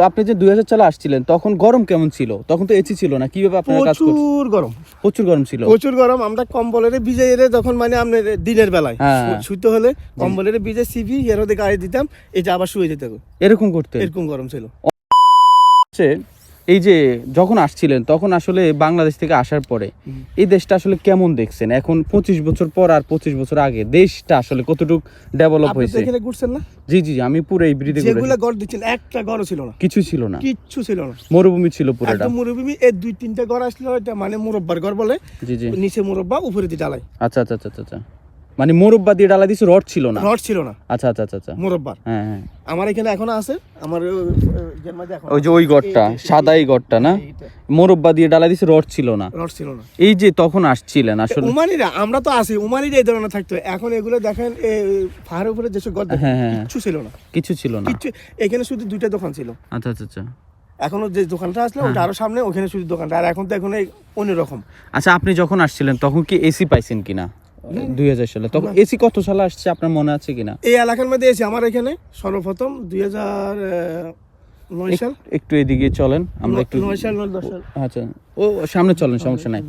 তো আপনি যে দুই হাজার সালে আসছিলেন তখন গরম কেমন ছিল? তখন তো এসি ছিল না কীভাবে আপনার কাজ করছেন? প্রচুর গরম। প্রচুর গরম ছিল। প্রচুর গরম আমরা কম্বলের ভিজে এরে যখন মানে আপনার দিনের বেলায় হ্যাঁ। শুতে হলে কম্বলের ভিজে সিভি এর ওদের গায়ে দিতাম এটা আবার শুয়ে যেতে এরকম করতে এরকম গরম ছিল। হচ্ছে এই যে যখন আসছিলেন তখন আসলে বাংলাদেশ থেকে আসার পরে এই দেশটা আসলে কেমন দেখছেন? এখন পঁচিশ বছর পর আর পঁচিশ বছর আগে দেশটা আসলে কতটুকু ডেভেলপ হয়েছে? ঘুরছেন না? জি জি আমি পুরো এই ব্রিদে যেগুলো গড় দিচ্ছেন একটা গড় ছিল না। কিছু ছিল না। কিচ্ছু ছিল না। মরুভূমি ছিল পুরোটা। মুরব্বী এই দুই তিনটা ঘর আসলো এটা মানে মুরব্বার ঘর বলে জি জি। নিচে মুরব্বা উপরে দিয়ে ডালাই আচ্ছা আচ্ছা আচ্ছা আচ্ছা, আচ্ছা। মানে মোরব্বা দিয়ে ডালা দিছে রড ছিল না? রড ছিল না। আচ্ছা আচ্ছা আচ্ছা আচ্ছা। মুরব্বার। হ্যাঁ হ্যাঁ। আমার এখানে এখনও আছে। আমার ওই যে ওই গড়টা সাদা এই গড়টা না? মোরব্বা দিয়ে ডালা দিছে রড ছিল না। রড ছিল না। এই যে তখন আসছিলেন আসলে। উমানিরা আমরা তো আছি উমানিরা এই ধরনের থাকতো। এখন এগুলো দেখেন পাহাড়ের উপরে যেসব গদ হ্যাঁ, হ্যাঁ। কিচ্ছু ছিল না। কিছু ছিল না। কিচ্ছু এখানে শুধু দুইটা দোকান ছিল। আচ্ছা আচ্ছা আচ্ছা। এখনও যে দোকানটা আসলো হ্যাঁ। ওটা আরও সামনে ওখানে শুধু দোকানটা। আর এখন তো এখন অন্যরকম। আচ্ছা আপনি যখন আসছিলেন তখন কি এসি পাইছেন কিনা? দুই হাজার সালে। তখন এসি কত সালে আসছে আপনার মনে আছে কিনা? এই এলাকার মধ্যে এসি আমার এখানে সর্বপ্রথম দুই হাজার নয় সাল। একটু এদিকে চলেন আমরা একটু নয় সাল নয় দশ সাল। আচ্ছা। ও সামনে চলেন সমস্যা নাই।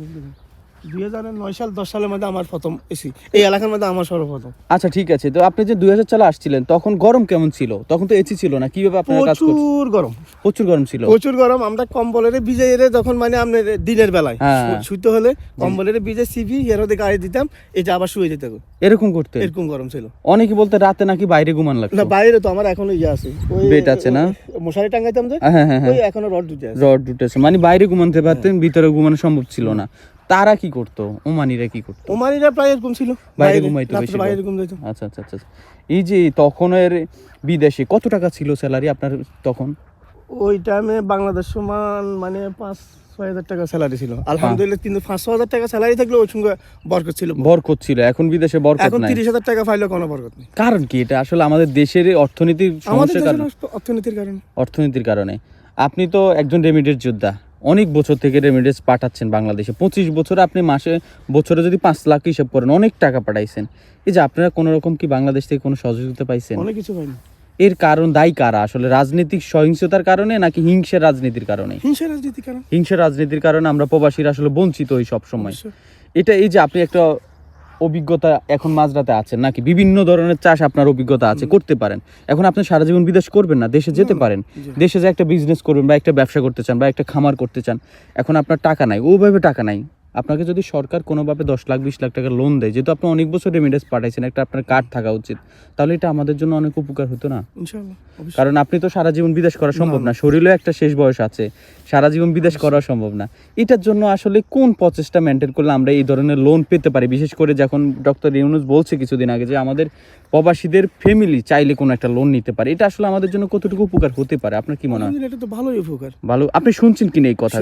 দুই হাজার নয় সাল দশ সালের মধ্যে আমার প্রথম এসি। এই এলাকার মধ্যে আমার সর্বপ্রথম। আচ্ছা ঠিক আছে। তো আপনি যে দুই হাজার সালে আসছিলেন তখন গরম কেমন ছিল? তখন তো এসি ছিল না। কীভাবে আপনারা কাজ করছেন? প্রচুর গরম। প্রচুর গরম ছিল? প্রচুর গরম। আমরা কম্বলের ভিজে এরে যখন মানে আপনার দিনের বেলায় হ্যাঁ। শুতে হলে কম্বলের ভিজে সিপি এর ওদের গায়ে দিতাম এটা আবার শুয়ে যেতে এরকম করতে এরকম গরম ছিল। অনেকে বলতে রাতে নাকি বাইরে ঘুমান না বাইরে তো আমার এখনও ইয়ে আছে। ওই বেড আছে না? মশারি টাঙ্গাইতাম যে হ্যাঁ হ্যাঁ ওই এখনও রড দুটো আছে। রড উঠেছে মানে বাইরে ঘুমাতে পারতেন ভিতরে ঘুমানো সম্ভব ছিল না। তারা কি করতো? ওমানিরা কি করতো? ওমানিরা প্রায় এরকম ছিল। বাইরে ঘুমাইতো বেশিরভাগ। বাইরে ঘুম যেত আচ্ছা আচ্ছা আচ্ছা। এই যে তখনের বিদেশে কত টাকা ছিল স্যালারি আপনার তখন? ওই টাইমে বাংলাদেশ সমান মানে পাঁচ ছয় হাজার টাকা স্যালারি ছিল। আলহামদুলিল্লাহ কিন্তু পাঁচশো হাজার টাকা স্যালারি থাকলে ওই সঙ্গে বরকত ছিল। বরকত ছিল। এখন বিদেশে বরকত এখন তিরিশ হাজার টাকা পাইলে কোনো বরকত নেই। কারণ কি? এটা আসলে আমাদের দেশের অর্থনীতির সমস্যার কারণে। অর্থনীতির কারণে। অর্থনীতির কারণে। আপনি তো একজন রেমিডেন্স যোদ্ধা। অনেক বছর থেকে রেমিডেন্স পাঠাচ্ছেন বাংলাদেশে। পঁচিশ বছর আপনি মাসে বছরে যদি পাঁচ লাখ হিসাব করেন অনেক টাকা পাঠাইছেন। এই যে আপনারা কোনো রকম কি বাংলাদেশ থেকে কোনো সহযোগিতা পাইছেন? অনেক কিছু পাইনি। এর কারণ দায়ী কারা? আসলে রাজনৈতিক সহিংসতার কারণে নাকি হিংসার রাজনীতির কারণে? হিংসা রাজনীতির কারণ। হিংসার রাজনীতির কারণে আমরা প্রবাসীরা আসলে বঞ্চিত হই সবসময় এটা এই যে আপনি একটা অভিজ্ঞতা এখন মাঝরাতে আছে নাকি? বিভিন্ন ধরনের চাষ আপনার অভিজ্ঞতা আছে করতে পারেন। এখন আপনি সারা জীবন বিদেশ করবেন না দেশে যেতে পারেন। দেশে যে একটা বিজনেস করবেন বা একটা ব্যবসা করতে চান বা একটা খামার করতে চান এখন আপনার টাকা নাই ওইভাবে টাকা নাই। আপনাকে যদি সরকার কোনোভাবে দশ লাখ বিশ লাখ টাকা লোন দেয় যেহেতু আপনি অনেক বছর রেমিডেন্স পাঠাইছেন একটা আপনার কার্ড থাকা উচিত তাহলে এটা আমাদের জন্য অনেক উপকার হতো না? কারণ আপনি তো সারা জীবন বিদেশ করা সম্ভব না, শরীরেও একটা শেষ বয়স আছে সারা জীবন বিদেশ করা সম্ভব না। এটার জন্য আসলে কোন প্রচেষ্টা মেনটেন করলে আমরা এই ধরনের লোন পেতে পারি? বিশেষ করে যখন ডক্টর ইউনুস বলছে কিছুদিন আগে যে আমাদের প্রবাসীদের ফ্যামিলি চাইলে কোনো একটা লোন নিতে পারে এটা আসলে আমাদের জন্য কতটুকু উপকার হতে পারে? আপনার কি মনে হয়? এটা তো ভালোই উপকার। ভালো আপনি শুনছেন কিনা এই কথা।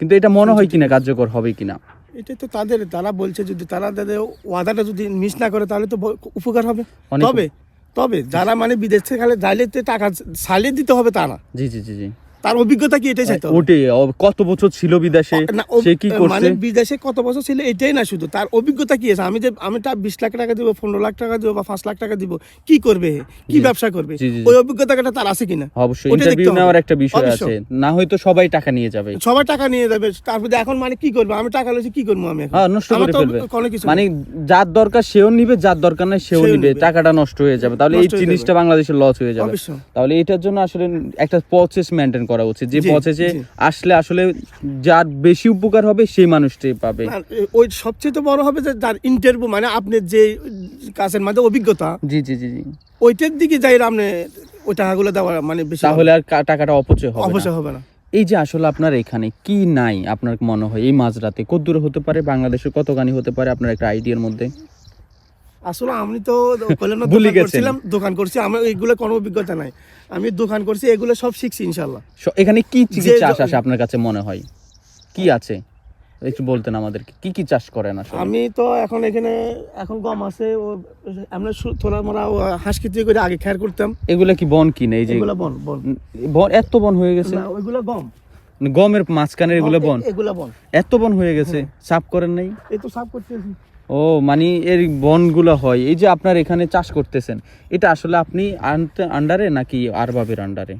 কিন্তু এটা মনে হয় কিনা কার্যকর হবে কিনা? এটা তো তাদের তারা বলছে যদি তারা তাদের ওয়াদাটা যদি মিস না করে তাহলে তো উপকার হবে। তবে তবে যারা মানে বিদেশ থেকে খালে যাইলে টাকা সালিয়ে দিতে হবে তারা জি জি জি জি। তার অভিজ্ঞতা কি এটাই চাইতে হবে? ওটে ও- কত বছর ছিল বিদেশে? সে কি করছে? মানে বিদেশে কত বছর ছিল এটাই না শুধু তার অভিজ্ঞতা কি আছে? আমি যে আমি তার বিশ লাখ টাকা দিব পনেরো লাখ টাকা দিব বা পাঁচ লাখ টাকা দিব কি করবে কি ব্যবসা করবে। ওই অভিজ্ঞতাটা তার আছে কিনা? অবশ্যই ইন্টারভিউ নেওয়ার একটা বিষয় আছে। না হয়তো সবাই টাকা নিয়ে যাবে। সবাই টাকা নিয়ে যাবে তারপরে এখন মানে কি করবে? আমি টাকা লইছি কি করব আমি এখন? হ্যাঁ নষ্ট করে ফেলবে। কিছু মানে যার দরকার সেও নিবে যার দরকার নাই সেও নিবে। টাকাটা নষ্ট হয়ে যাবে। তাহলে এই জিনিসটা বাংলাদেশের লস হয়ে যাবে। তাহলে এটার জন্য আসলে একটা প্রসেস মেনটেন করা উচিত। যে প্রসেসে জি। আসলে আসলে যার বেশি উপকার হবে সেই মানুষটাই পাবে। ওই সবচেয়ে তো বড় হবে যে যার ইন্টারভিউ মানে আপনার যে কাজের মধ্যে অভিজ্ঞতা জি জি জি জি। ওইটার দিকে যাই আপনি ওই টাকাগুলো দেওয়া মানে তাহলে আর টাকাটা অপচয় হবে। অবশ্যই হবে না। এই যে আসলে আপনার এখানে কি নাই আপনার মনে হয়? এই মাঝরাতে কত দূরে হতে পারে? বাংলাদেশের কতখানি হতে পারে আপনার একটা আইডিয়ার মধ্যে? আসলে আমি তো ভুলে দোকান করছিলাম দোকান করছি আমার এইগুলো কোনো অভিজ্ঞতা নাই। আমি দোকান করছি এগুলো সব শিখছি ইনশাল্লাহ এখানে কি চাষ আসে আপনার কাছে মনে হয়? কি আছে? একটু বলতেন আমাদেরকে কি কি চাষ করেন আসলে? আমি তো এখন এখানে এখন গম আছে ও আমরা মোড়া ও হাঁস খেতে করে আগে খেয়ার করতাম। এগুলা কি বন কি নেই যে এগুলো বন বন। এত বন হয়ে গেছে? না, ওইগুলো গম। গমের মাঝখানের এগুলো বন? এগুলো বন। এত বন হয়ে গেছে? সাফ করেন নাই? এই তো সাফ করতেছি। ও মানে এর বনগুলো হয়। এই যে আপনার এখানে চাষ করতেছেন এটা আসলে আপনি আন্ডারে নাকি আরবাবের আন্ডারে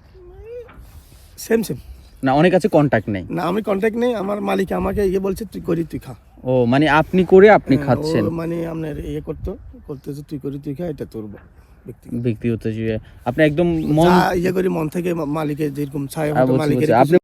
সেম সেম না অনেক আছে কন্ট্যাক্ট নেই? না আমি কন্ট্যাক্ট নেই আমার মালিক আমাকে ইয়ে বলছে তুই করি তুই খা। ও মানে আপনি করে আপনি হ্যাঁ, খাচ্ছেন? মানে আপনার ইয়ে করতো করতেছে তুই করি তুই খা এটা তোর ব্যক্তিগত। ব্যক্তিগত আপনি একদম মন ইয়ে করি মন থেকে মালিকের যেরকম ছায় হ্যাঁ, মালিকের আপনি